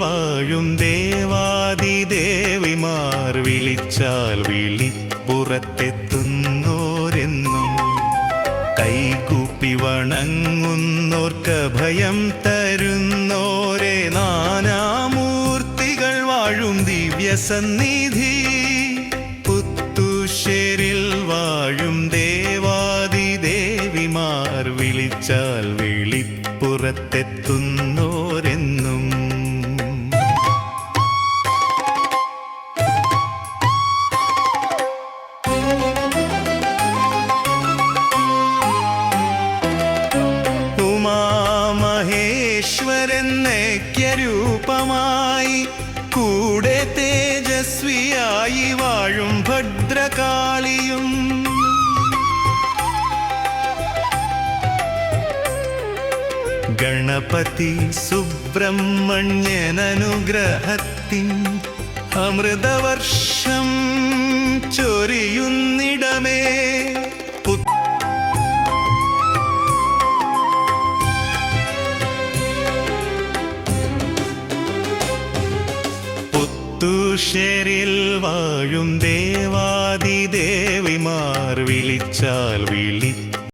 വാഴും ദേവാദി ദേവിമാർ വിളിച്ചാൽ വിളിപ്പുറത്തെത്തുന്നോരെന്നും കൈകൂപ്പി വണങ്ങുന്നോർക്ക് ഭയം തരുന്നോരെ നാനാമൂർത്തികൾ വാഴും ദിവ്യസന്നിധി. പുത്തുശ്ശേരിൽ വാഴും ദേവാദി ദേവിമാർ വിളിച്ചാൽ വിളിപ്പുറത്തെത്തുന്നോരെന്നും ഉമാമഹേശ്വരനൈക്യരൂപമായി കൂടെ തേജസ്വിയായി വാഴും ഭദ്രകാളിയും. ഗണപതി സുബ്രഹ്മണ്യനനുഗ്രഹത്തിൻ അമൃതവർഷം ചൊരിയുന്നിടമേ പുത്തുശ്ശേരിൽ വാഴും ദേവാദിദേവിമാർ വിളിച്ചാൽ വിളി